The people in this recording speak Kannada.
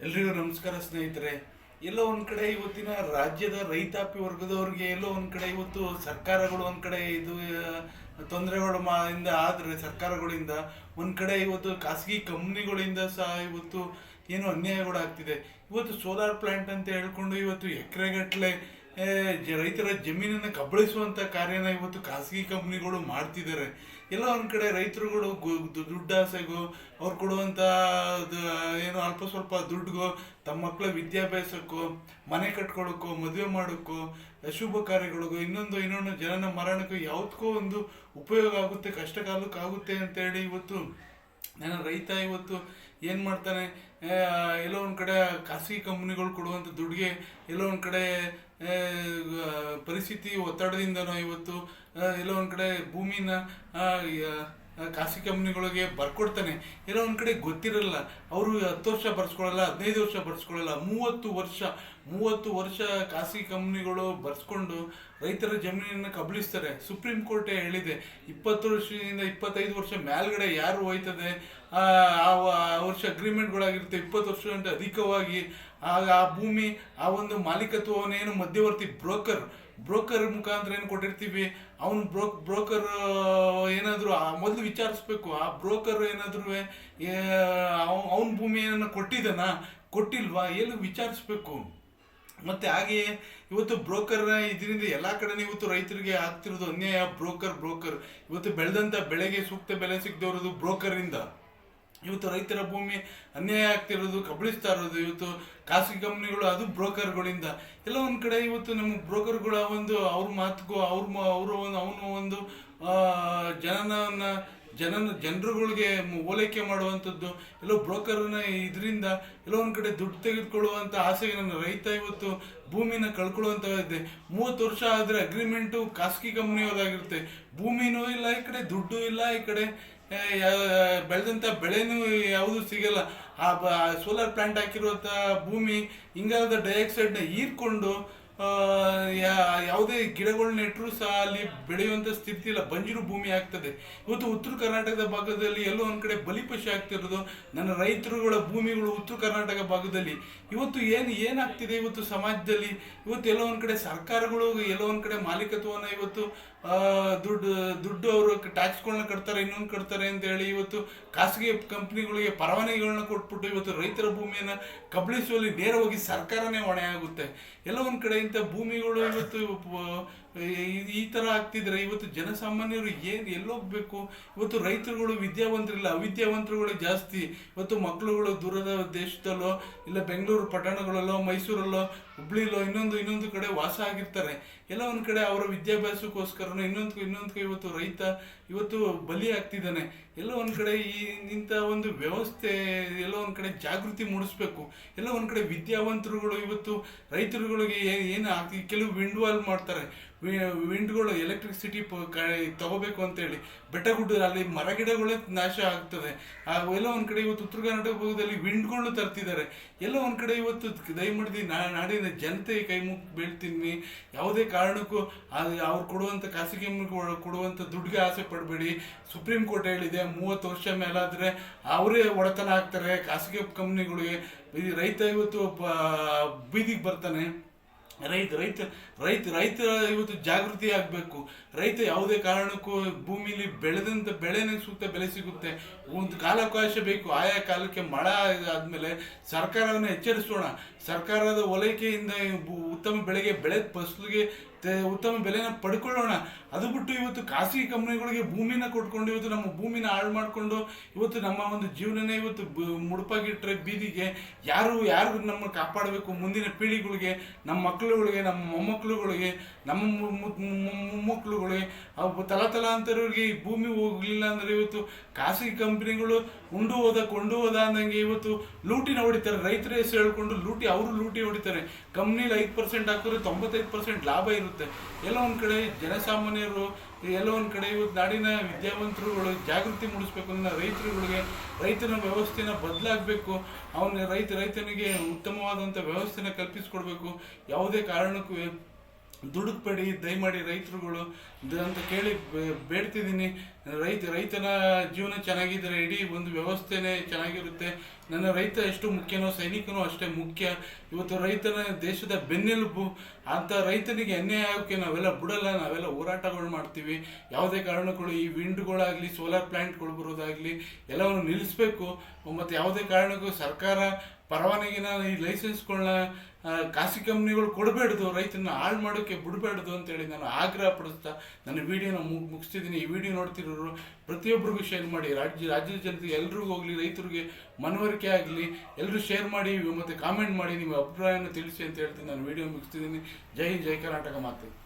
ಎಲ್ರಿಗೂ ನಮಸ್ಕಾರ ಸ್ನೇಹಿತರೆ. ಎಲ್ಲೋ ಒಂದು ಕಡೆ ಇವತ್ತಿನ ರಾಜ್ಯದ ರೈತಾಪಿ ವರ್ಗದವ್ರಿಗೆ ಎಲ್ಲೋ ಒಂದು ಕಡೆ ಇವತ್ತು ಸರ್ಕಾರಗಳು ಒಂದು ಕಡೆ ಇದು ತೊಂದರೆಗಳು ಇಂದ ಆದ್ರೆ ಸರ್ಕಾರಗಳಿಂದ ಒಂದು ಕಡೆ ಇವತ್ತು ಖಾಸಗಿ ಕಂಪ್ನಿಗಳಿಂದ ಸಹ ಇವತ್ತು ಏನು ಅನ್ಯಾಯಗಳು ಆಗ್ತಿದೆ ಇವತ್ತು ಸೋಲಾರ್ ಪ್ಲ್ಯಾಂಟ್ ಅಂತ ಹೇಳ್ಕೊಂಡು ಇವತ್ತು ಎಕರೆಗಟ್ಟಲೆ ರೈತರ ಜಮೀನನ್ನು ಕಬಳಿಸುವಂತ ಕಾರ್ಯನ ಇವತ್ತು ಖಾಸಗಿ ಕಂಪ್ನಿಗಳು ಮಾಡ್ತಿದ್ದಾರೆ. ಎಲ್ಲ ಒಂದು ಕಡೆ ರೈತರುಗಳು ದುಡ್ಡು ಆಸೆಗೂ, ಅವ್ರು ಕೊಡುವಂಥ ಏನು ಅಲ್ಪ ಸ್ವಲ್ಪ ದುಡ್ಡಿಗೋ, ತಮ್ಮ ಮಕ್ಕಳ ವಿದ್ಯಾಭ್ಯಾಸಕ್ಕೋ, ಮನೆ ಕಟ್ಕೊಳ್ಳೋಕ್ಕೋ ಮದುವೆ ಮಾಡೋಕ್ಕೋ, ಅಶುಭ ಕಾರ್ಯಗಳಿಗೂ, ಇನ್ನೊಂದು ಇನ್ನೊಂದು ಜನನ ಮರಣಕ್ಕೂ ಯಾವುದಕ್ಕೂ ಒಂದು ಉಪಯೋಗ ಆಗುತ್ತೆ ಕಷ್ಟ ಕಾಲಕ್ಕಾಗುತ್ತೆ ಅಂತೇಳಿ ಇವತ್ತು ನನ್ನ ರೈತ ಇವತ್ತು ಏನು ಮಾಡ್ತಾನೆ? ಎಲ್ಲೋ ಒಂದು ಕಡೆ ಖಾಸಗಿ ಕಂಪ್ನಿಗಳು ಕೊಡುವಂಥ ದುಡ್ಡಿಗೆ ಎಲ್ಲೋ ಒಂದು ಕಡೆ ಪರಿಸ್ಥಿತಿ ಒತ್ತಡದಿಂದನೋ ಇವತ್ತು ಎಲ್ಲೋ ಒಂದು ಕಡೆ ಭೂಮಿನ ಖಾಸಗಿ ಕಂಪ್ನಿಗಳಿಗೆ ಬರ್ಕೊಡ್ತಾನೆ. ಏನೋ ಒಂದು ಕಡೆ ಗೊತ್ತಿರಲ್ಲ. ಅವರು ಹತ್ತು ವರ್ಷ ಬರ್ಸ್ಕೊಳ್ಳಲ್ಲ ಹದಿನೈದು ವರ್ಷ ಬರ್ಸ್ಕೊಳ್ಳಲ್ಲ ಮೂವತ್ತು ವರ್ಷ ಮೂವತ್ತು ವರ್ಷ ಖಾಸಗಿ ಕಂಪ್ನಿಗಳು ಬರ್ಸ್ಕೊಂಡು ರೈತರ ಜಮೀನನ್ನು ಕಬಳಿಸ್ತಾರೆ. ಸುಪ್ರೀಂ ಕೋರ್ಟೇ ಹೇಳಿದೆ, ಇಪ್ಪತ್ತು ವರ್ಷದಿಂದ ಇಪ್ಪತ್ತೈದು ವರ್ಷ ಮೇಲ್ಗಡೆ ಯಾರು ಹೋಯ್ತದೆ? ವರ್ಷ ಅಗ್ರಿಮೆಂಟ್ಗಳಾಗಿರುತ್ತೆ ಇಪ್ಪತ್ತು ವರ್ಷ ಗಂಟೆ ಅಧಿಕವಾಗಿ. ಆಗ ಆ ಭೂಮಿ, ಆ ಒಂದು ಮಾಲೀಕತ್ವವನ್ನೇನು ಮಧ್ಯವರ್ತಿ ಬ್ರೋಕರ್ ಬ್ರೋಕರ್ ಮುಖಾಂತರ ಏನು ಕೊಟ್ಟಿರ್ತೀವಿ? ಅವನು ಬ್ರೋಕ್ ಬ್ರೋಕರ್ ಏನಾದರೂ, ಆ, ಮೊದಲು ವಿಚಾರಿಸ್ಬೇಕು. ಆ ಬ್ರೋಕರ್ ಏನಾದರೂ ಅವನ ಭೂಮಿ ಏನನ್ನ ಕೊಟ್ಟಿದ್ದಾನ? ಕೊಟ್ಟಿಲ್ವಾ? ಏನು ವಿಚಾರಿಸ್ಬೇಕು ಮತ್ತು ಹಾಗೆಯೇ ಇವತ್ತು ಬ್ರೋಕರ್ ಇದರಿಂದ ಎಲ್ಲ ಕಡೆ ಇವತ್ತು ರೈತರಿಗೆ ಆಗ್ತಿರೋದು ಅನ್ಯಾಯ. Broker broker. ಇವತ್ತು ಬೆಳೆದಂಥ ಬೆಳೆಗೆ ಸೂಕ್ತ ಬೆಲೆ ಸಿಗದಿರೋದು ಬ್ರೋಕರ್ ಇಂದ ಇವತ್ತು ರೈತರ ಭೂಮಿ ಅನ್ಯಾಯ ಆಗ್ತಿರೋದು, ಕಬಳಿಸ್ತಾ ಇರೋದು, ಇವತ್ತು ಖಾಸಗಿ ಕಂಪ್ನಿಗಳು ಅದು ಬ್ರೋಕರ್ಗಳಿಂದ. ಎಲ್ಲ ಒಂದು ಕಡೆ ಇವತ್ತು ನಮ್ಮ ಬ್ರೋಕರ್ಗಳ ಒಂದು ಅವ್ರ ಮಾತುಗೂ ಅವ್ರ ಅವರ ಒಂದು, ಅವನ ಒಂದು ಜನನ ಜನನ, ಜನರುಗಳಿಗೆ ಓಲೈಕೆ ಮಾಡುವಂಥದ್ದು, ಎಲ್ಲೋ ಬ್ರೋಕರ್ನ ಇದರಿಂದ ಎಲ್ಲೋ ಒಂದು ಕಡೆ ದುಡ್ಡು ತೆಗೆದುಕೊಳ್ಳುವಂಥ ಆಸೆಗೆ ನನ್ನ ರೈತ ಇವತ್ತು ಭೂಮಿನ ಕಳ್ಕೊಳ್ಳುವಂತ ಇದೆ. ಮೂವತ್ತು ವರ್ಷ ಆದರೆ ಅಗ್ರಿಮೆಂಟು ಖಾಸಗಿ ಕಂಪ್ನಿಯವರಾಗಿರುತ್ತೆ. ಭೂಮಿನೂ ಇಲ್ಲ, ಈ ಕಡೆ ದುಡ್ಡು ಇಲ್ಲ, ಈ ಕಡೆ ಬೆಳೆದಂಥ ಬೆಳೆನೂ ಯಾವುದು ಸಿಗಲ್ಲ. ಆ ಸೋಲಾರ್ ಪ್ಲಾಂಟ್ ಹಾಕಿರುವಂಥ ಭೂಮಿ ಇಂಗಾಲದ ಡೈಆಕ್ಸೈಡ್ನ ಹೀರ್ಕೊಂಡು ಯಾವುದೇ ಗಿಡಗಳು ನೆಟ್ಟರು ಸಹ ಅಲ್ಲಿ ಬೆಳೆಯುವಂಥ ಸ್ಥಿತಿ ಇಲ್ಲ. ಬಂಜರು ಭೂಮಿ ಆಗ್ತದೆ. ಇವತ್ತು ಉತ್ತರ ಕರ್ನಾಟಕದ ಭಾಗದಲ್ಲಿ ಎಲ್ಲೋ ಒಂದು ಕಡೆ ಬಲಿಪಶು ಆಗ್ತಿರೋದು. ನನ್ನ ರೈತರುಗಳ ಭೂಮಿಗಳು ಉತ್ತರ ಕರ್ನಾಟಕ ಭಾಗದಲ್ಲಿ. ಇವತ್ತು ಏನು, ಏನಾಗ್ತಿದೆ ಇವತ್ತು ಸಮಾಜದಲ್ಲಿ? ಇವತ್ತು ಎಲ್ಲೋ ಒಂದು ಕಡೆ ಸರ್ಕಾರಗಳು, ಎಲ್ಲೋ ಒಂದು ಕಡೆ ಮಾಲೀಕತ್ವವನ್ನು ಇವತ್ತು ದುಡ್ಡು ದುಡ್ಡು ಅವರು ಟ್ಯಾಕ್ಸ್ಗಳನ್ನ ಕಟ್ತಾರೆ, ಇನ್ನೊಂದು ಕಟ್ತಾರೆ ಅಂತ ಹೇಳಿ ಇವತ್ತು ಖಾಸಗಿ ಕಂಪ್ನಿಗಳಿಗೆ ಪರವಾನಗಿಗಳನ್ನ ಕೊಟ್ಬಿಟ್ಟು ಇವತ್ತು ರೈತರ ಭೂಮಿಯನ್ನು ಕಬಳಿಸುವಲ್ಲಿ ನೇರವಾಗಿ ಸರ್ಕಾರನೇ ಹೊಣೆ ಆಗುತ್ತೆ. ಎಲ್ಲೋ ಒಂದು ಕಡೆ ಇಂಥ ಭೂಮಿಗಳು ಇವತ್ತು ಈ- ತರ ಆಗ್ತಿದ್ರೆ ಇವತ್ತು ಜನಸಾಮಾನ್ಯರು ಏನು ಎಲ್ಲೋಗ್ಬೇಕು ಇವತ್ತು ರೈತರುಗಳು ವಿದ್ಯಾವಂತರಿಲ್ಲ, ಅವಿದ್ಯಾವಂತರುಗಳು ಜಾಸ್ತಿ. ಇವತ್ತು ಮಕ್ಕಳುಗಳು ದೂರದ ದೇಶದಲ್ಲೋ, ಇಲ್ಲ ಬೆಂಗಳೂರು ಪಟ್ಟಣಗಳಲ್ಲೋ, ಮೈಸೂರಲ್ಲೋ, ಹುಬ್ಳಿಲೋ, ಇನ್ನೊಂದು ಇನ್ನೊಂದು ಕಡೆ ವಾಸ ಆಗಿರ್ತಾರೆ. ಎಲ್ಲ ಒಂದು ಕಡೆ ಅವರ ವಿದ್ಯಾಭ್ಯಾಸಕ್ಕೋಸ್ಕರನೋ ಇನ್ನೊಂದು ಇನ್ನೊಂದು ಇವತ್ತು ರೈತ ಇವತ್ತು ಬಲಿ ಆಗ್ತಿದ್ದಾನೆ ಎಲ್ಲ ಒಂದು ಕಡೆ ಈ ಇಂಥ ಒಂದು ವ್ಯವಸ್ಥೆ, ಎಲ್ಲ ಒಂದು ಕಡೆ ಜಾಗೃತಿ ಮೂಡಿಸ್ಬೇಕು. ಎಲ್ಲ ಒಂದು ಕಡೆ ವಿದ್ಯಾವಂತರುಗಳು ಇವತ್ತು ರೈತರುಗಳಿಗೆ ಏನು ಆಗ್ತಿ ಕೆಲವು ವಿಂಡ್ವಾಲ್ ಮಾಡ್ತಾರೆ. ವಿಂಡ್ಗಳು ಎಲೆಕ್ಟ್ರಿಸಿಟಿ ತಗೋಬೇಕು ಅಂತೇಳಿ. ಬೆಟ್ಟ ಗುಡ್ಡ ಅಲ್ಲಿ ಮರ ಗಿಡಗಳೇ ನಾಶ ಆಗ್ತದೆ. ಎಲ್ಲೋ ಒಂದು ಕಡೆ ಇವತ್ತು ಉತ್ತರ ಕರ್ನಾಟಕ ಭಾಗದಲ್ಲಿ ವಿಂಡ್ಗಳು ತರ್ತಿದ್ದಾರೆ. ಎಲ್ಲೋ ಒಂದು ಕಡೆ ಇವತ್ತು ದಯಮಾಡಿ ನಾ- ನಾಡಿನ ಜನತೆ ಕೈ ಮುಗ್ ಬೀಳ್ತೀನಿ. ಯಾವುದೇ ಕಾರಣಕ್ಕೂ ಅವ್ರು ಕೊಡುವಂತ ಖಾಸಗಿ ಕೊಡುವಂಥ ದುಡ್ಡಿಗೆ ಆಸೆ ಪಡಬೇಡಿ. ಸುಪ್ರೀಂ ಕೋರ್ಟ್ ಹೇಳಿದೆ, ಮೂವತ್ತು ವರ್ಷ ಮೇಲಾದರೆ ಅವರೇ ಒಡೆತನ ಆಗ್ತಾರೆ ಖಾಸಗಿ ಕಂಪ್ನಿಗಳಿಗೆ. ರೈತ ಇವತ್ತು ಬೀದಿಗೆ ಬರ್ತಾನೆ. ರೈತ ರೈತ ರೈತ ರೈತ ಇವತ್ತು ಜಾಗೃತಿ ಆಗಬೇಕು. ರೈತ ಯಾವುದೇ ಕಾರಣಕ್ಕೂ ಭೂಮಿಲಿ ಬೆಳೆದಂಥ ಬೆಳೆನ ಸೂಕ್ತ ಬೆಲೆ ಸಿಗುತ್ತೆ. ಒಂದು ಕಾಲಾವಕಾಶ ಬೇಕು, ಆಯಾ ಕಾಲಕ್ಕೆ ಮಳೆ ಆದಮೇಲೆ ಸರ್ಕಾರವನ್ನು ಎಚ್ಚರಿಸೋಣ. ಸರ್ಕಾರದ ಒಲೈಕೆಯಿಂದ ಉತ್ತಮ ಬೆಳೆಗೆ ಬೆಳೆದ ಫಸಲಿಗೆ ಉತ್ತಮ ಬೆಲೆನ ಪಡ್ಕೊಳ್ಳೋಣ. ಅದು ಬಿಟ್ಟು ಇವತ್ತು ಖಾಸಗಿ ಕಂಪ್ನಿಗಳಿಗೆ ಭೂಮಿನ ಕೊಟ್ಕೊಂಡು ಇವತ್ತು ನಮ್ಮ ಭೂಮಿನ ಹಾಳು ಮಾಡಿಕೊಂಡು ಇವತ್ತು ನಮ್ಮ ಒಂದು ಜೀವನನೇ ಇವತ್ತು ಮುಡುಪಾಗಿಟ್ರೆ ಬೀದಿಗೆ ಯಾರು ಯಾರು ನಮ್ಮ ಕಾಪಾಡಬೇಕು ಮುಂದಿನ ಪೀಳಿಗಳಿಗೆ ನಮ್ಮ ಮಕ್ಕಳುಗಳಿಗೆ, ನಮ್ಮ ಮೊಮ್ಮಕ್ಕಳುಗಳಿಗೆ ನಮ್ಮ ಮೊಮ್ಮಕ್ಕಳುಗಳಿಗೆ, ಅವು ತಲತಲಾಂತರರಿಗೆ ಈ ಭೂಮಿ ಹೋಗಲಿಲ್ಲ ಅಂದರೆ ಇವತ್ತು ಖಾಸಗಿ ಕಂಪ್ನಿಗಳು ಉಂಡು ಹೋದ, ಕೊಂಡು ಹೋದ ಅಂದಂಗೆ ಇವತ್ತು ಲೂಟಿನ ಹೊಡಿತಾರೆ. ರೈತರ ಹೆಸರು ಹೇಳ್ಕೊಂಡು ಲೂಟಿ, ಅವರು ಲೂಟಿ ಹೊಡಿತಾರೆ. ಕಂಪ್ನಿಲಿ ಐದು ಪರ್ಸೆಂಟ್ ಹಾಕಿದ್ರೆ ತೊಂಬತ್ತೈದು ಪರ್ಸೆಂಟ್ ಲಾಭ ಇರುತ್ತೆ. ಎಲ್ಲ ಒಂದ್ ಕಡೆ ಜನಸಾಮಾನ್ಯರು, ಎಲ್ಲ ಒಂದ್ ಕಡೆ ಇವತ್ತು ನಾಡಿನ ವಿದ್ಯಾವಂತರುಗಳು ಜಾಗೃತಿ ಮೂಡಿಸ್ಬೇಕು ಅನ್ನೋ ರೈತರುಗಳಿಗೆ ರೈತನ ವ್ಯವಸ್ಥೆನ ಬದಲಾಗಬೇಕು. ಅವನ ರೈತ, ರೈತನಿಗೆ ಉತ್ತಮವಾದಂಥ ವ್ಯವಸ್ಥೆನ ಕಲ್ಪಿಸಿಕೊಡ್ಬೇಕು. ಯಾವುದೇ ಕಾರಣಕ್ಕೂ ದುಡುಕ್ಬೇಡಿ, ದಯಮಾಡಿ ರೈತರುಗಳು ಅಂತ ಕೇಳಿ ಬೇಡ್ತಿದ್ದೀನಿ. ರೈತ, ರೈತನ ಜೀವನ ಚೆನ್ನಾಗಿದ್ದರೆ ಇಡೀ ಒಂದು ವ್ಯವಸ್ಥೆನೇ ಚೆನ್ನಾಗಿರುತ್ತೆ. ನನ್ನ ರೈತ ಎಷ್ಟು ಮುಖ್ಯನೋ, ಸೈನಿಕನೂ ಅಷ್ಟೇ ಮುಖ್ಯ. ಇವತ್ತು ರೈತನ ದೇಶದ ಬೆನ್ನೆಲುಬು, ಅಂತ ರೈತನಿಗೆ ಅನ್ಯಾಯ ಆಗೋಕ್ಕೆ ನಾವೆಲ್ಲ ಬಿಡಲ್ಲ, ನಾವೆಲ್ಲ ಹೋರಾಟಗಳು ಮಾಡ್ತೀವಿ. ಯಾವುದೇ ಕಾರಣಗಳು ಈ ವಿಂಡ್ಗಳಾಗಲಿ, ಸೋಲಾರ್ ಪ್ಲ್ಯಾಂಟ್ಗಳು ಬರೋದಾಗಲಿ, ಎಲ್ಲವನ್ನು ನಿಲ್ಲಿಸ್ಬೇಕು. ಮತ್ತು ಯಾವುದೇ ಕಾರಣಕ್ಕೂ ಸರ್ಕಾರ ಪರವಾನಗಿನ ಈ ಲೈಸೆನ್ಸ್ಗಳನ್ನ ಖಾಸಗಿ ಕಂಪ್ನಿಗಳು ಕೊಡಬೇಡ್ದು ರೈತನ ಹಾಳು ಮಾಡೋಕ್ಕೆ ಬಿಡಬೇಡ್ದು ಅಂತೇಳಿ ನಾನು ಆಗ್ರಹ ಪಡಿಸ್ತಾ ನನ್ನ ವಿಡಿಯೋನ ಮುಗಿಸ್ತಿದ್ದೀನಿ. ಈ ವಿಡಿಯೋ ನೋಡ್ತಿರೋರು ಪ್ರತಿಯೊಬ್ಬರಿಗೂ ಶೇರ್ ಮಾಡಿ. ರಾಜ್ಯ, ರಾಜ್ಯದ ಜನತೆಗೆ ಎಲ್ರಿಗೂ ಹೋಗಲಿ, ರೈತರಿಗೆ ಮನವರಿಕೆ ಆಗಲಿ ಎಲ್ಲರೂ ಶೇರ್ ಮಾಡಿ, ಮತ್ತು ಕಾಮೆಂಟ್ ಮಾಡಿ, ನಿಮ್ಮ ಅಭಿಪ್ರಾಯನ ತಿಳಿಸಿ ಅಂತ ಹೇಳ್ತೀನಿ. ನಾನು ವಿಡಿಯೋ ಮುಗಿಸ್ತಿದ್ದೀನಿ. ಜೈ ಹಿಂದ್, ಜೈ ಕರ್ನಾಟಕ ಮಾತು.